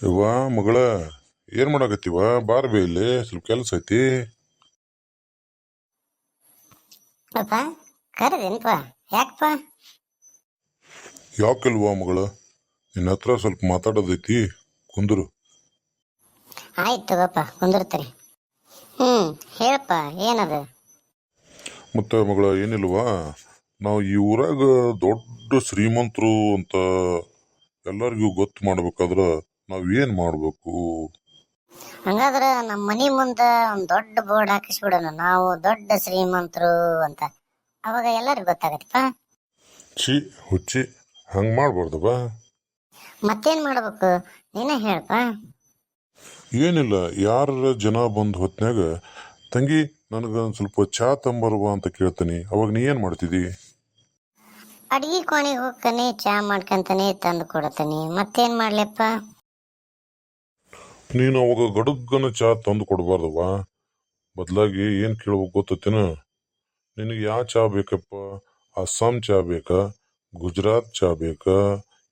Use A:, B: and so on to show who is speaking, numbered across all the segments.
A: ಯವ್ವ ಮಗಳ ಏನ್ ಮಾಡಾಕತ್ತೀವ ಬಾರ್ಬಿ ಇಲ್ಲಿ ಸ್ವಲ್ಪ ಕೆಲಸ ಐತಿ.
B: ಅಪ್ಪ ಕರೆದೇನಪ್ಪ ಯಾಕಪ್ಪ
A: ಯಾಕಿಲ್ವಾ ಮಗಳ? ನಿನ್ನ ಹತ್ರ ಸ್ವಲ್ಪ ಮಾತಾಡೋದೈತಿ ಕುಂದ್ರು.
B: ಆಯ್ತು ತಗೋಪ್ಪ ಹ್ಮ್ ಹ್ಞೂ ಹೇಳಪ್ಪ ಏನದು?
A: ಮತ್ತೆ ಮಗಳ ಏನಿಲ್ವಾ? ನಾವು ಈ ಊರಾಗ ದೊಡ್ಡ ಶ್ರೀಮಂತರು ಅಂತ ಎಲ್ಲರಿಗೂ ಗೊತ್ತು ಮಾಡ್ಬೇಕಾದ್ರ ನಾವ್ ಏನ್ ಮಾಡ್ಬೇಕು?
B: ಹಂಗಾದ್ರೆ ನಮ್ಮ ಮನೆ ಮುಂದೆ ಒಂದು ದೊಡ್ಡ ಬೋರ್ಡ್ ಹಾಕಿಸ್ಬಿಡೋಣ ನಾವು ದೊಡ್ಡ ಶ್ರೀಮಂತರು ಅಂತ. ಅವಾಗ ಎಲ್ಲರಿಗೂ ಗೊತ್ತಾಗತ್ತಪ್ಪ?
A: ಛೀ ಹುಚ್ಚಿ ಹಂಗ್ ಮಾಡ್ಬಾರ್ದಪ್ಪ
B: ಮತ್ತೇನು ಮಾಡ್ಬೇಕು? ನೀನೇ ಹೇಳಪ್ಪ
A: ಏನಿಲ್ಲ ಯಾರ ಜನ ಬಂದ್ ಹೊತ್ನ್ಯಾಗ ತಂಗಿ ನನಗ ಒಂದ್ ಸ್ವಲ್ಪ ಚಾ ತಂಬರ್ವ ಅಂತ ಕೇಳ್ತೀನಿ. ಅವಾಗ ನೀ ಏನ್ ಮಾಡ್ತಿದ್ದಿ?
B: ಅಡಿಗೆ ಕೋಣೆಗೆ ಹೋಗ್ತಾನೆ ಚಾ ಮಾಡ್ಕೊಂತಾನೆ ತಂದು ಕೊಡ್ತಾನೆ. ಮತ್ತೇನು ಮಾಡ್ಲಪ್ಪ?
A: ನೀನು ಅವಾಗ ಗಡುಗನ ಚಾ ತಂದು ಕೊಡಬಾರ್ದವ ಬದಲಾಗಿ ಏನ್ ಕೇಳ್ಬೇಕು ಗೊತ್ತೇನ ನಿನಗೆ ಯಾವ ಚಾ ಬೇಕಪ್ಪ? ಅಸ್ಸಾಂ ಚಾ ಬೇಕಾ? ಗುಜರಾತ್ ಚಾ ಬೇಕಾ?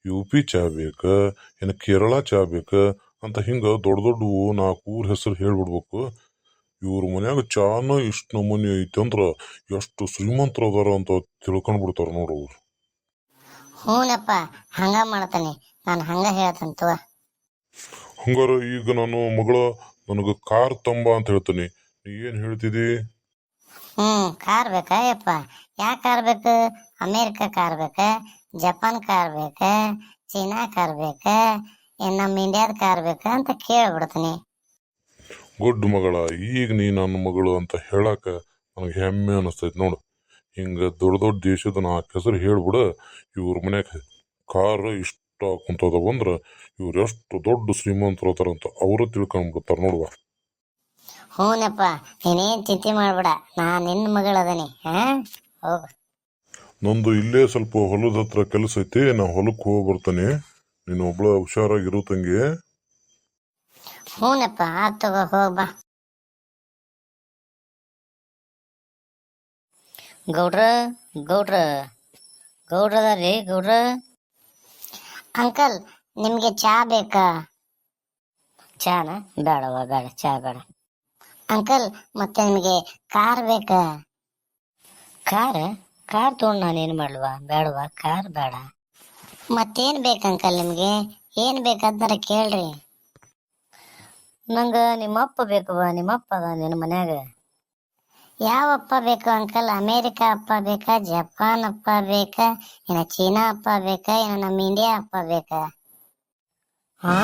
A: ಯು ಪಿ ಚಾ ಬೇಕಾ? ಏನು ಕೇರಳ ಚಾ ಬೇಕಾ? ಅಂತ ಹಿಂಗ ದೊಡ್ಡ ದೊಡ್ಡವು ನಾಲ್ಕು ಊರ್ ಹೆಸರು ಹೇಳ್ಬಿಡ್ಬೇಕು. ಇವ್ರ ಮನ್ಯಾಗ ಚಾನ ಇಷ್ಟು ನಮೂನಿ ಐತಿ ಅಂದ್ರ ಎಷ್ಟು ಶ್ರೀಮಂತರ ಅದಾರ ಅಂತ ತಿಳ್ಕೊಂಡ್ಬಿಡ್ತಾರ ನೋಡು ಅವ್ರು.
B: ಹ್ಞೂನಪ್ಪ ಹಂಗ ಮಾಡ್ತಾನೆ. ನಾನು ಹಂಗ ಹೇಳ್ತಾನೆ ತಗೋ.
A: ಹಂಗಾರ ಈಗ ನಾನು ಮಗಳ ನನಗ ಕಾರ್ ತಂಬ ಅಂತ ಹೇಳ್ತೀನಿ. ನೀ ಏನ್ ಹೇಳ್ತಿದಿ?
B: ಹ್ಮ್ ಕಾರ್ ಬೇಕಾ ಯಪ್ಪ? ಯಾವ ಕಾರ್ ಬೇಕು? ಅಮೇರಿಕ ಕಾರ್ ಬೇಕಾ? ಜಪಾನ್ ಕಾರ್ ಬೇಕಾ? ಚೀನಾ ಕಾರ್ ಬೇಕಾ? ಏನ್ ನಮ್ಮ ಇಂಡಿಯಾದ ಕಾರ್ ಬೇಕಾ ಅಂತ ಕೇಳ್ಬಿಡ್ತೀನಿ.
A: ಗುಡ್ ಮಗಳ ಈಗ ನೀ ನನ್ನ ಮಗಳು ಅಂತ ಹೇಳಾಕ ನನಗೆ ಹೆಮ್ಮೆ ಅನಿಸ್ತೈತಿ ನೋಡು. ಹಿಂಗ ದೊಡ್ಡ ದೊಡ್ಡ ದೇಶದ ನಾಲ್ಕು ಹೆಸರು ಹೇಳ್ಬಿಡ ಇವ್ರ ಮನ್ಯಾಗ ಕಾರ್ ಇಷ್ಟ ಕುಂತದ ಬಂದ್ರ ಇವ್ರು ಎಷ್ಟು ದೊಡ್ಡ ಶ್ರೀಮಂತರು ಅಂತ ಅವರು ತಿಳ್ಕೊಂಡ್ಬಿಡ್ತಾರ ನೋಡುವ.
B: ಹೂನಪ್ಪ ನೀನೇನ್ ಚಿಂತೆ ಮಾಡ್ಬೇಡ ನಾ ನಿನ್ನ ಮಗಳದನಿ ಹಾ? ಹೋಗು.
A: ನಂದು ಇಲ್ಲೇ ಸ್ವಲ್ಪ ಹೊಲದ ಹತ್ರ ಕೆಲಸ ಐತಿ ನಾ ಹೊಲಕ್ಕೆ ಹೋಗಿ ಬರ್ತಾನೆ. ನೀನು ಒಬ್ಳ ಹುಷಾರಾಗಿರು ತಂಗಿ.
B: ಹೂನಪ್ಪ ಆತ್ ತಗೋ ಹೋಗ್ ಬಾ. ಗೌಡ್ರ ಗೌಡ್ರ ಗೌಡ್ರ ರೀ ಗೌಡ್ರ? ಅಂಕಲ್ ನಿಮ್ಗೆ ಚಾ ಬೇಕಾ? ಚಾನ? ಬೇಡವ ಬೇಡ ಚಾ ಬೇಡ. ಅಂಕಲ್ ಮತ್ತೆ ನಿಮಗೆ ಕಾರ್ ಬೇಕಾ? ಕಾರ್? ಕಾರ್ ತೊಗೊಂಡು ನಾನೇನು ಮಾಡ್ಲವಾ? ಬೇಡವಾ ಕಾರ್ ಬೇಡ. ಮತ್ತೇನು ಬೇಕು ಅಂಕಲ್ ನಿಮಗೆ? ಏನು ಬೇಕಂತಾರ ಕೇಳ್ರಿ. ನಂಗೆ ನಿಮ್ಮಪ್ಪ ಬೇಕವ್ವ ನಿಮ್ಮಪ್ಪ ಅದ ನಿನ್ನ ಮನ್ಯಾಗ. ಯಾವ ಅಪ್ಪ ಬೇಕು ಅಂಕಲ್ ಅಮೇರಿಕಾ ಅಪ್ಪ ಬೇಕಾ? ಜಪಾನ್ ಅಪ್ಪ ಬೇಕಾ? ಏನ ಚೀನಾ ಅಪ್ಪ ಬೇಕಾ? ಏನ ನಮ್ಮ ಇಂಡಿಯಾ ಅಪ್ಪ ಬೇಕಾ? ಹಾ